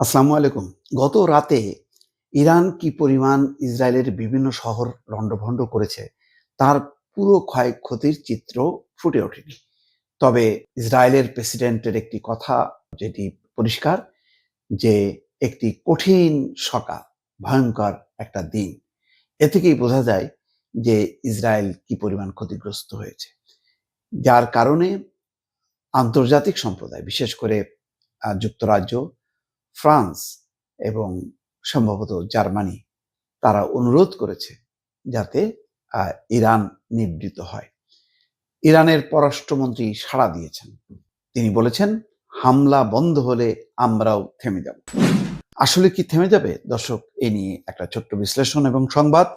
আসসালামু আলাইকুম। গত রাতে ইরান কি পরিমাণ ইসরায়েলের বিভিন্ন শহর লণ্ডভণ্ড করেছে, তার পুরো ক্ষয়ক্ষতির চিত্র ফুটে ওঠেনি। তবে ইসরায়েলের প্রেসিডেন্টের একটি কথা যেটি পরিষ্কার, যে একটি কঠিন সকাল, ভয়ঙ্কর একটা দিন। এ থেকেই বোঝা যায় যে ইসরায়েল কি পরিমাণ ক্ষতিগ্রস্ত হয়েছে। যার কারণে আন্তর্জাতিক সম্প্রদায়, বিশেষ করে যুক্তরাজ্য ফ্রান্স এবং সম্ভবত জার্মানি তারা অনুরোধ করেছে যাতে ইরান নিবৃত হয়। ইরানের পররাষ্ট্রমন্ত্রী সাড়া দিয়েছেন। তিনি বলেছেন, হামলা বন্ধ হলে আমরাও থেমে যাব। আসলে কি থেমে যাবে? দর্শক, এ নিয়ে একটা ছোট্ট বিশ্লেষণ এবং সংবাদ।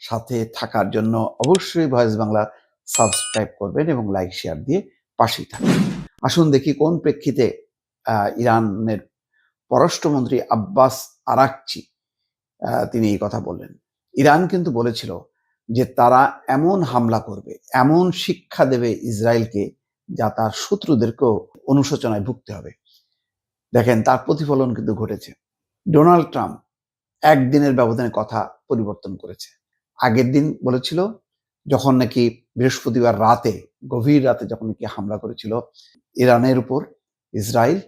সাথে থাকার জন্য অবশ্যই ভয়েস বাংলা সাবস্ক্রাইব করবেন এবং লাইক, শেয়ার দিয়ে পাশেই থাকবেন আসুন দেখি কোন প্রেক্ষিতে ইরানের পররাষ্ট্রমন্ত্রী আব্বাস আরাকচি তিনি এই কথা বললেন। ইরান কিন্তু বলেছিল যে তারা এমন হামলা করবে, এমন শিক্ষা দেবে ইসরায়েলকে যা তার শত্রুদেরকেও অনুশোচনায় ভুগতে হবে। দেখেন, তার প্রতিফলন কিন্তু ঘটেছে। ডোনাল্ড ট্রাম্প একদিনের ব্যবধানে কথা পরিবর্তন করেছে। আগের দিন বলেছিল, যখন নাকি বৃহস্পতিবার রাতে, গভীর রাতে যখন নাকি হামলা করেছিল ইরানের উপর ইসরায়েল,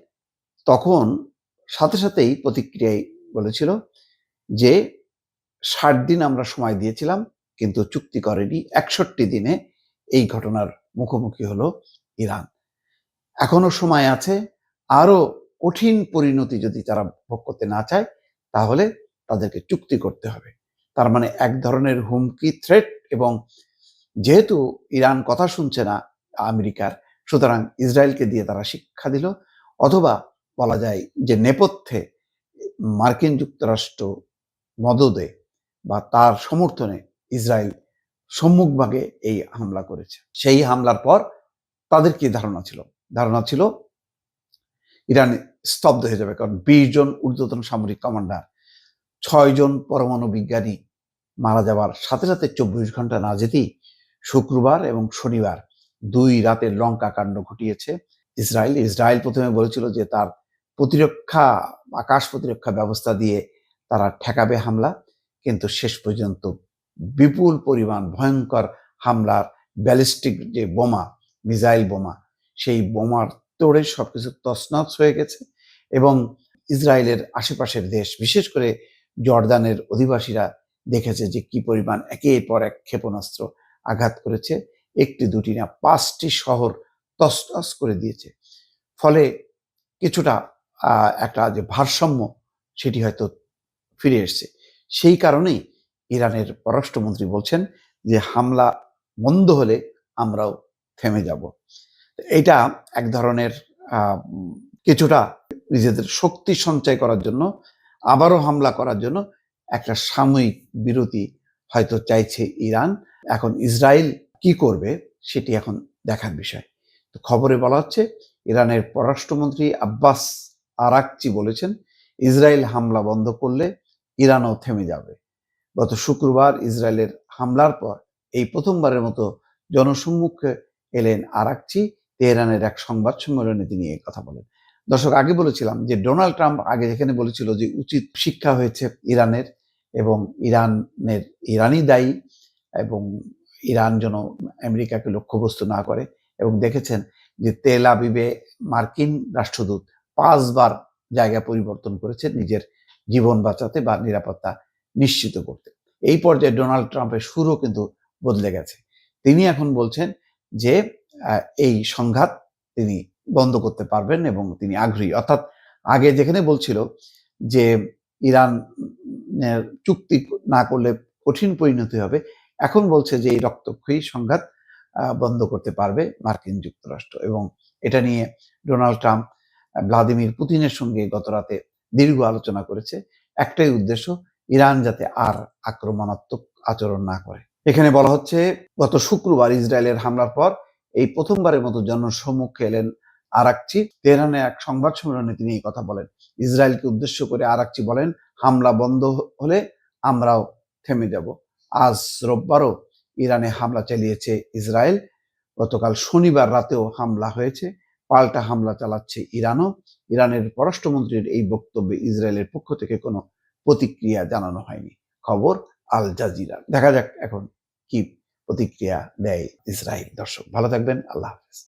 তখন সাথে সাথেই প্রতিক্রিয়ায় বলেছিল যে ষাট দিন আমরা সময় দিয়েছিলাম, কিন্তু চুক্তি করেনি। একষট্টি দিনে এই ঘটনার মুখোমুখি হলো ইরান। এখনও সময় আছে। আরও কঠিন পরিণতি যদি তারা ভোগ করতে না চায়, তাহলে তাদেরকে চুক্তি করতে হবে। তার মানে এক ধরনের হুমকি থ্রেট এবং যেহেতু ইরান কথা শুনছে না আমেরিকার, সুতরাং ইসরায়েলকে দিয়ে তারা শিক্ষা দিল, অথবা বলা যায় যে নেপথ্যে মার্কিন যুক্তরাষ্ট্র মদদে বা তার সমর্থনে ইসরায়েল সম্মুখভাগে এই হামলা করেছে। সেই হামলার পর তাদের কি ধারণা ছিল? ধারণা ছিল ইরান স্তব্ধ হয়ে যাবে কারণ বিশ জন ঊর্ধ্বতন সামরিক কমান্ডার, ছয় জন পরমাণু বিজ্ঞানী মারা যাবার সাথে সাথে চব্বিশ ঘণ্টা না যেতেই শুক্রবার এবং শনিবার দুই রাতের লঙ্কা কাণ্ড ঘটিয়েছে। ইসরায়েল ইসরায়েল প্রথমে বলেছিল যে তার প্রতিরক্ষা, আকাশ প্রতিরক্ষা ব্যবস্থা দিয়ে তারা ঠেকাবে হামলা। কিন্তু শেষ পর্যন্ত বিপুল পরিমাণ ভয়ঙ্কর হামলার ব্যালিস্টিক যে বোমা, মিসাইল বোমা, সেই বোমার তোড়ে সবকিছু তছনছ হয়ে গেছে এবং ইসরায়েলের আশেপাশের দেশ, বিশেষ করে জর্দানের অধিবাসীরা দেখেছে যে কি পরিমাণ একের পর এক ক্ষেপণাস্ত্র আঘাত করেছে। একটি, দুটি না, পাঁচটি শহর তছনছ করে দিয়েছে। ফলে কিছুটা একটা যে ভারসাম্য সেটি হয়তো ফিরে এসছে। সেই কারণেই ইরানের পররাষ্ট্রমন্ত্রী বলছেন যে, হামলা বন্ধ হলে আমরাও থেমে যাব। এটা এক ধরনের কিছুটা নিজেদের শক্তি সঞ্চয় করার জন্য, আবারও হামলা করার জন্য একটা সাময়িক বিরতি হয়তো চাইছে ইরান। এখন ইসরায়েল কি করবে সেটি এখন দেখার বিষয়। তো খবরে বলা হচ্ছে, ইরানের পররাষ্ট্রমন্ত্রী আব্বাস আরাকচি বলেছেন, ইসরায়েল হামলা বন্ধ করলে ইরানও থেমে যাবে। গত শুক্রবার ইসরায়েলের হামলার পর এই প্রথমবারের মতো জনসম্মুখে এলেন আরাকচি। তেহরানের এক সংবাদ সম্মেলনে তিনি এই কথা বলেন। দর্শক, আগে বলেছিলাম যে ডোনাল্ড ট্রাম্প আগে যেখানে বলেছিল যে উচিত শিক্ষা হয়েছে ইরানের এবং ইরানের ইরানই দায়ী এবং ইরান যেন আমেরিকাকে লক্ষ্যবস্তু না করে এবং দেখেছেন যে তেল আবিবে মার্কিন রাষ্ট্রদূত পাঁচবার জায়গা পরিবর্তন করেছে নিজের জীবন বাঁচাতে বা নিরাপত্তা নিশ্চিত করতে। এই পর্যায়ে ডোনাল্ড ট্রাম্পের সুরও কিন্তু বদলে গেছে। তিনি এখন বলছেন যে এই সংঘাত তিনি বন্ধ করতে পারবেন এবং তিনি আগ্রহী। অর্থাৎ আগে যেখানে বলছিল যে, ইরান চুক্তি না করলে কঠিন পরিণতি হবে, এখন বলছে যে, এই রক্তক্ষয়ী সংঘাত বন্ধ করতে পারবে মার্কিন যুক্তরাষ্ট্র এবং এটা নিয়ে ডোনাল্ড ট্রাম্প ভ্লাদিমির পুতিনের সঙ্গে গত রাতে দীর্ঘ আলোচনা করেছে। একটাই উদ্দেশ্য, ইরান যাতে আর আক্রমণাত্মক আচরণ না করে। এখানে বলা হচ্ছে, গত শুক্রবার ইসরায়েলের হামলার পর এই প্রথমবারের মতো জনসম্মুখে এলেন আরাকচি। তেহরানে এক সংবাদ সম্মেলনে তিনি এই কথা বলেন। ইসরায়েলকে উদ্দেশ্য করে আরাকচি বলেন, হামলা বন্ধ হলে আমরাও থেমে যাব। আজ রোববারও ইরানে হামলা চালিয়েছে ইসরায়েল। গতকাল শনিবার রাতেও হামলা হয়েছে। পাল্টা হামলা চালাচ্ছে ইরানও। ইরানের পররাষ্ট্রমন্ত্রীর এই বক্তব্যে ইসরায়েলের পক্ষ থেকে কোনো প্রতিক্রিয়া জানানো হয়নি। খবর আল জাজিরা। দেখা যাক এখন কি প্রতিক্রিয়া দেয় ইসরায়েল। দর্শক, ভালো থাকবেন। আল্লাহ হাফেজ।